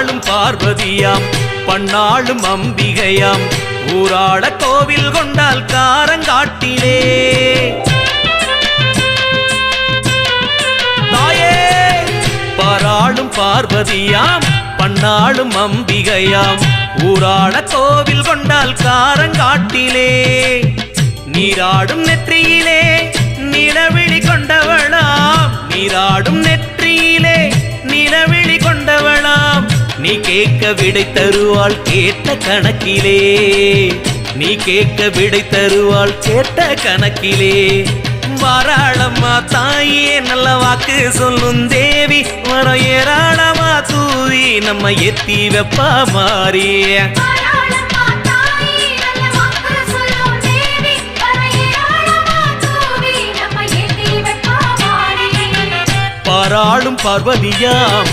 பராளும் பார்வதியாம் பண்ணாளும் அம்பிகையாம். ஊராட கோவில் கொண்டால் காரங்காட்டிலே. தாயே பராளும் பார்வதியாம் பண்ணாளும் அம்பிகையாம். ஊராட கோவில் கொண்டால் காரங்காட்டிலே. நீராடும் நெற்றியிலே நிலவிழி கொண்டவளாம். நீராடும் நீ கேட்க விடை தருவாள் கேட்ட கணக்கிலே. நீ கேட்க விடை தருவாள் கேட்ட கணக்கிலே. வாராளம்மா தாயே நல்ல வாக்கு சொல்லும் தேவி. வர ஏராளமா தூவி. நம்ம எத்தி வெப்பா மாறிய பாராளும் பார்வதியாம்